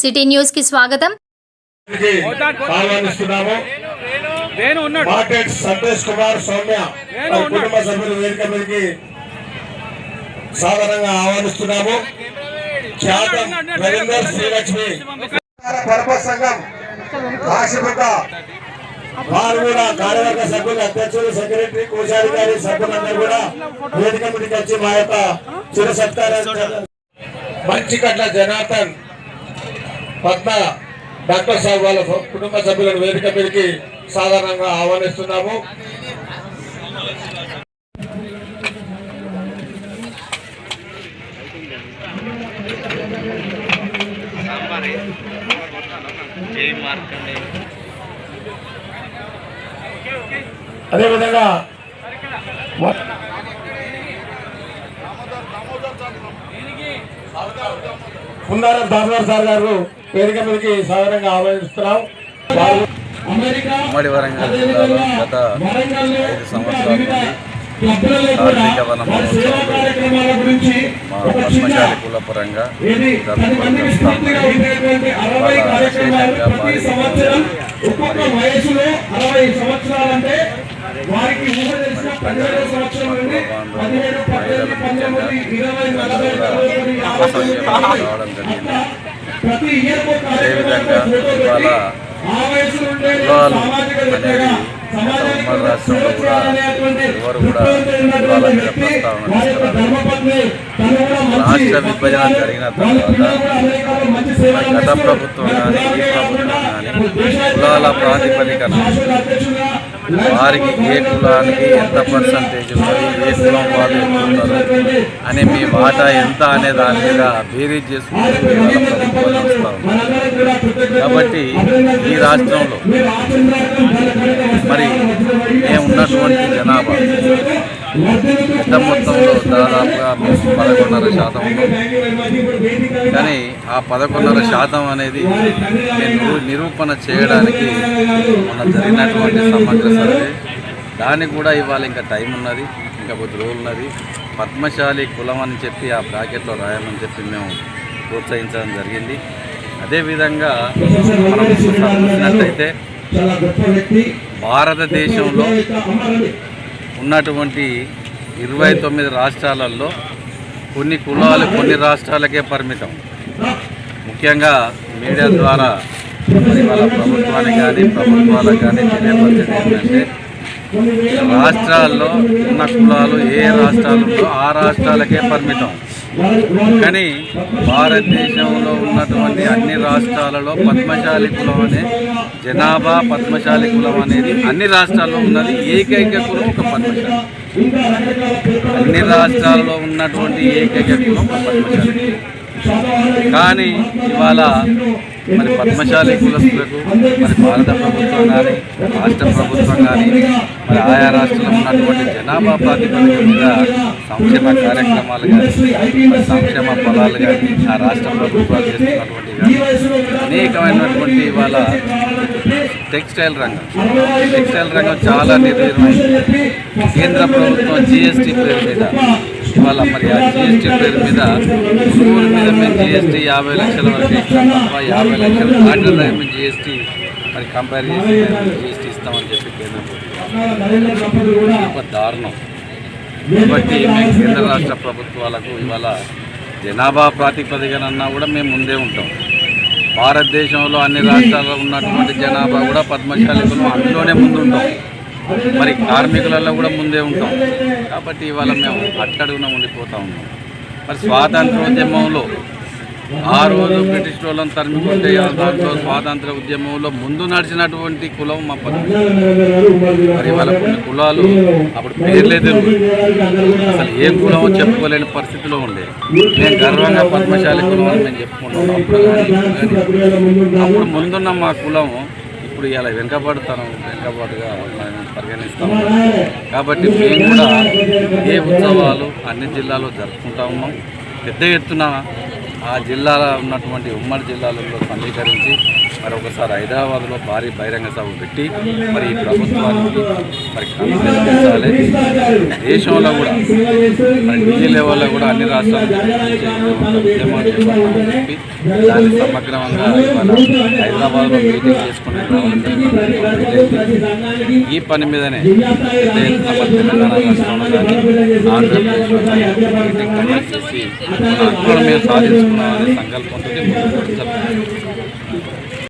City న్యూస్కి స్వాగతం. సంతోష్ కుమార్ సౌమ్య. కుటుంబ సభ్యులు వేదిక మీదకి సాధారణంగా ఆహ్వానిస్తున్నాము. ఖ్యాతం రవీందర్ శ్రీలక్ష్మి. పర్పస్ సంఘం కాశీబుక్క వారు కూడా కార్యవర్గ సభ్యులు అధ్యక్షులు సెక్రటరీ కోశాధికారి సభ్యులందరూ కూడా వేదిక మీదకి వచ్చి మా యొక్క చిర సత్కారం మంచికట్ల జనార్దన్ పద్మ డాక్టర్ సాహెబ్ వాళ్ళ కుటుంబ సభ్యులను వేదిక మీదకి సాధారణంగా ఆహ్వానిస్తున్నాము. అదేవిధంగా వ- కుందారం దామోదర్ సార్ గారు వేదిక మీదకి సాధారణంగా ఆహ్వానిస్తున్నాం. ఉమ్మడి వరంగల్ జిల్లాలో గత ఐదు సంవత్సరాల నుండి కార్తీక వన మహోత్సవంలో కుల పరంగా జరుపుకొని ముఖ్యంగా రావడం జరిగింది అదేవిధంగా ఇవాళ కులాలు అనేది ఉమ్మడి రాష్ట్రంలో కూడా ఎవరు కూడా కులాల మీద ప్రస్తావన రాష్ట్ర విభజన జరిగిన తర్వాత గత ప్రభుత్వం కానీ ఈ ప్రభుత్వం కానీ కులాల ప్రాతిపదికన వారికి ఏ కులానికి ఎంత పర్సంటేజ్ ఉన్నది ఏ కులం వాళ్ళు ఎక్కువ ఉన్నారు అని మీ వాటా ఎంత అనే దాని మీద బేరీజ్ చేసుకుంటూ కాబట్టి ఈ రాష్ట్రంలో మరి మేము ఉన్నటువంటి జనాభా? పెద్ద మొత్తంలో దాదాపుగా మేము పదకొండున్నర శాతం కానీ ఆ పదకొండున్నర శాతం అనేది నిరూపణ చేయడానికి మొన్న జరిగినటువంటి సమగ్ర సర్వే. దానికి కూడా ఇవాళ ఇంకా టైం ఉన్నది ఇంకా కొద్ది రోజులు ఉన్నది. పద్మశాలి కులం అని చెప్పి ఆ బ్రాకెట్లో రాయమని చెప్పి మేము ప్రోత్సహించడం జరిగింది. అదేవిధంగా మనం చూసినట్లయితే భారతదేశంలో ఉన్నటువంటి ఇరవై తొమ్మిది రాష్ట్రాలలో కొన్ని కులాలు కొన్ని రాష్ట్రాలకే పరిమితం. ముఖ్యంగా మీడియా ద్వారా ఇవాళ ప్రభుత్వానికి కానీ ప్రభుత్వాలకు కానీ తెలియపరిచేది ఏంటంటే రాష్ట్రాల్లో ఉన్న కులాలు ఏ రాష్ట్రాలలో ఆ రాష్ట్రాలకే పరిమితం. కానీ భారతదేశంలో ఉన్నటువంటి అన్ని రాష్ట్రాలలో పద్మశాలి కులం అనే జనాభా పద్మశాలి కులం అనేది అన్ని రాష్ట్రాల్లో ఉన్నది. ఏకైక కులం ఒక పద్మశాలి. అన్ని రాష్ట్రాల్లో ఉన్నటువంటి ఏకైక కులం ఒక పద్మశాలి. కానీ ఇవాళ మరి పద్మశాలి కులస్తులకు మరి భారత ప్రభుత్వం కానీ రాష్ట్ర ప్రభుత్వం కానీ మరి ఆయా రాష్ట్రంలో ఉన్నటువంటి జనాభా ప్రాతిపదిక మీద సంక్షేమ కార్యక్రమాలు కానీ మరి సంక్షేమ ఫలాలు కానీ ఆ రాష్ట్ర ప్రభుత్వాలు చేస్తున్నటువంటి అనేకమైనటువంటి ఇవాళ టెక్స్టైల్ రంగం. టెక్స్టైల్ రంగం చాలా నిర్వీర్యమైంది. కేంద్ర ప్రభుత్వం జిఎస్టీ పేరు మీద ఇవాళ మరి ఆ జిఎస్టీ పేరు మీద కొనుగోలు మీద మేము జిఎస్టీ యాభై లక్షల వరకు ఇస్తాం తప్ప యాభై లక్షలు దాటిన మేము జిఎస్టీ మరి కంపేర్ చేసి జిఎస్టీ ఇస్తామని చెప్పి కేంద్ర ప్రభుత్వం ఒక దారుణం. కాబట్టి మేము కేంద్ర రాష్ట్ర ప్రభుత్వాలకు ఇవాళ జనాభా ప్రాతిపదికనన్నా కూడా మేము ముందే ఉంటాం. భారతదేశంలో అన్ని రాష్ట్రాల్లో ఉన్నటువంటి జనాభా కూడా పద్మశాలికులు అందులోనే ముందు ఉంటాం మరి కార్మికులలో కూడా ముందే ఉంటాం. కాబట్టి ఇవాళ మేము అట్టడుగున ఉండిపోతా ఉన్నాం. మరి స్వాతంత్రోద్యమంలో ఆ రోజు బ్రిటిష్ వాళ్ళని తరిమికొట్టే దాంట్లో స్వాతంత్ర ఉద్యమంలో ముందు నడిచినటువంటి కులం మా పద్మశాలి మరి వాళ్ళ కొన్ని కులాలు అప్పుడు పేర్లేదు అసలు ఏ కులమో చెప్పుకోలేని పరిస్థితిలో ఉండే. నేను గర్వంగా పద్మశాలి కులం అని నేను చెప్పుకుంటాం అప్పుడు కానీ అప్పుడు ముందున్న మా కులం ఇప్పుడు ఇలా వెనుకబడతాను వెనుకబాటుగా పరిగణిస్తాము. కాబట్టి మేము కూడా ఏ ఉత్సవాలు అన్ని జిల్లాలో జరుపుకుంటా ఉన్నాం. పెద్ద ఎత్తున ఆ జిల్లాలో ఉన్నటువంటి ఉమ్మడి జిల్లాలలో సమీకరించి మరి ఒకసారి హైదరాబాద్లో భారీ బహిరంగ సభ పెట్టి మరి ఈ ప్రభుత్వానికి మరి కనిపించాలి దేశంలో కూడా మరి ఢిల్లీ లెవెల్లో కూడా అన్ని రాష్ట్రాలు ఉద్యమాలు చెప్పి దాన్ని సమగ్రంగా హైదరాబాద్లో మీటింగ్ చేసుకునే ఈ పని మీదనే పెద్ద ఎత్తున మరి తెలంగాణ రాష్ట్రంలో కానీ ఆంధ్రప్రదేశ్లో మీటింగ్ చేసి మేము సాధించుకున్నామనే సంకల్పంతో